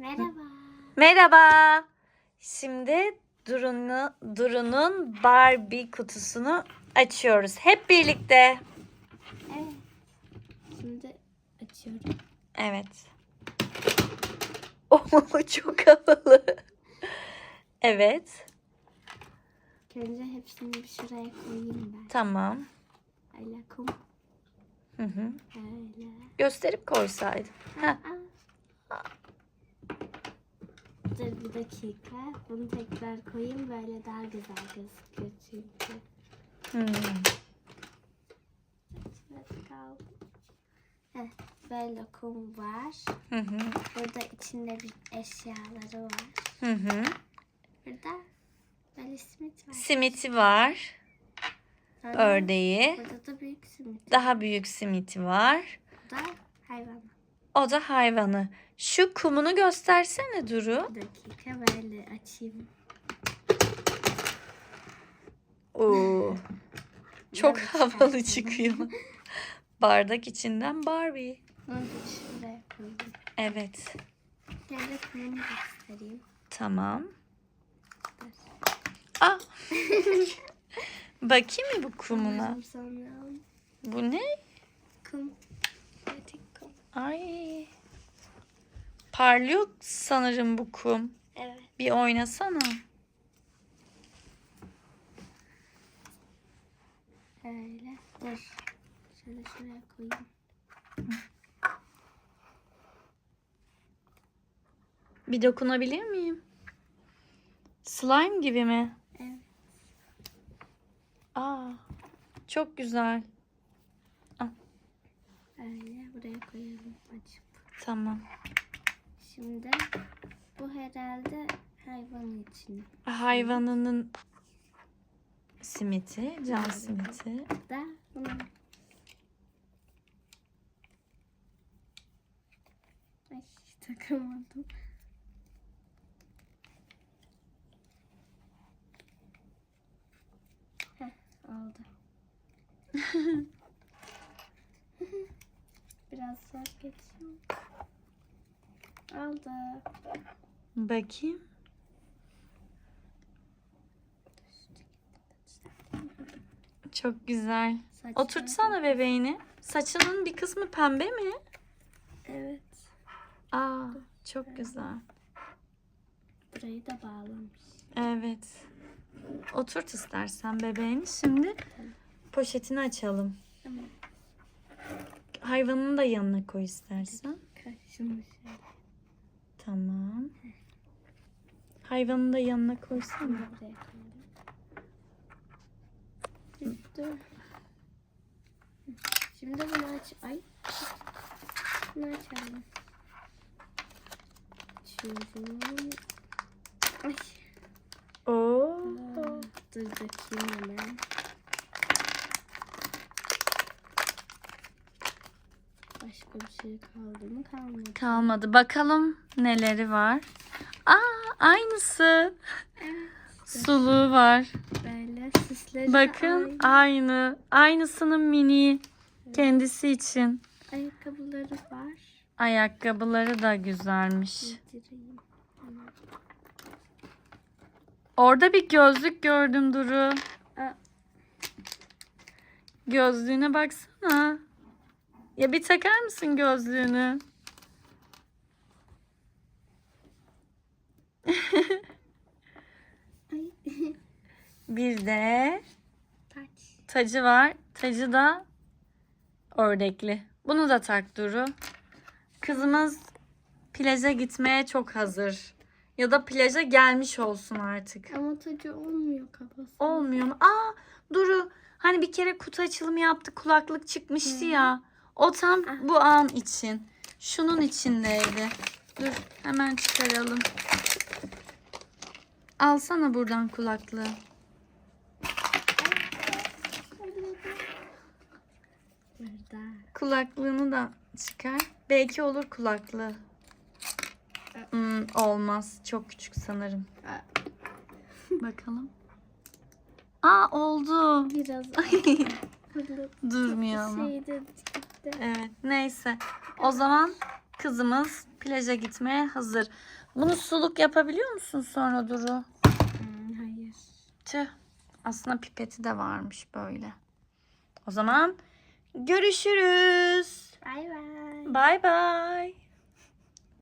Merhaba. Merhaba. Şimdi Duru'nu, Duru'nun Barbie kutusunu açıyoruz. Hep birlikte. Evet. Şimdi açıyorum. Evet. Oh, çok havalı. Evet. Önce hepsini bir şuraya koyayım ben. Tamam. Öyle kum. Hı hı. Gösterip koysaydım. Aa. Dur bir dakika. Bunu tekrar koyayım böyle daha güzel gözüküyor çünkü. Hmm. Heh, böyle kum var. Hı hı. Burada içinde bir eşyaları var. Hı hı. Burada böyle simit var. Simiti var. Ördeği. Burada da büyük simit. Daha büyük simiti var. Bu da hayvan. O da hayvanı. Şu kumunu göstersene Duru. Bir dakika böyle açayım. Oo. Çok havalı çıkıyor. Bardak içinden Barbie. Bunu da şuraya koyayım. Evet. Gel de kumumu göstereyim. Tamam. Ah. Bakayım mı bu kumuna? Bu ne? Kum. Ay. Parlıyor sanırım bu kum. Evet. Bir oynasana. Öyle. Dur. Şöyle şuraya koyayım. Bir dokunabilir miyim? Slime gibi mi? Evet. Aa. Çok güzel. Öyle buraya koyalım açıp. Tamam. Şimdi bu herhalde hayvan için. Hayvanının simiti, can simiti. Da bunu Ay takamadım. Heh, oldu. Zor geçiyor. Oldu. Bakayım. Çok güzel. Saçma. Oturtsana bebeğini. Saçının bir kısmı pembe mi? Evet. Aa, çok güzel. Burayı da bağlamış. Evet. Oturt istersen bebeğini. Şimdi poşetini açalım. Tamam. Hayvanını da yanına koy istersen. Kaşınmış. Tamam. Hayvanını da yanına koysana. Dur. Şimdi bunu aç. Ay. Bunu açalım. Açıyorum. Ay. Oo. Dur bakayım hemen. Başka bir şey kaldı mı? Kalmadı. Kalmadı. Bakalım neleri var. Aa, aynısı. Suluğu var. Böyle süsleri Bakın aynı. aynı. Aynısının mini. Kendisi için. Ayakkabıları var. Ayakkabıları da güzelmiş. Orada bir gözlük gördüm Duru. Gözlüğüne baksana. Ya bir takar mısın gözlüğünü? Bir de Taç. tacı var. Tacı da ördekli. Bunu da tak Duru. Kızımız plaja gitmeye çok hazır. Ya da plaja gelmiş olsun artık. Ama tacı olmuyor kafası. Olmuyor mu? Aa Duru hani bir kere kutu açılımı yaptık kulaklık çıkmıştı ya. O tam Ah. bu an için. Şunun içindeydi. Dur hemen çıkaralım. Alsana buradan kulaklığı. Kulaklığını da çıkar. Belki olur kulaklığı. Hmm, olmaz. Çok küçük sanırım. Bakalım. Aa oldu. Biraz Durmuyor ama. Şeyde gitti. Evet neyse. O zaman kızımız plaja gitmeye hazır. Bunu suluk yapabiliyor musun sonra Duru? Hmm, hayır. Tüh. Aslında pipeti de varmış böyle. O zaman görüşürüz. Bay bay. Bay bay.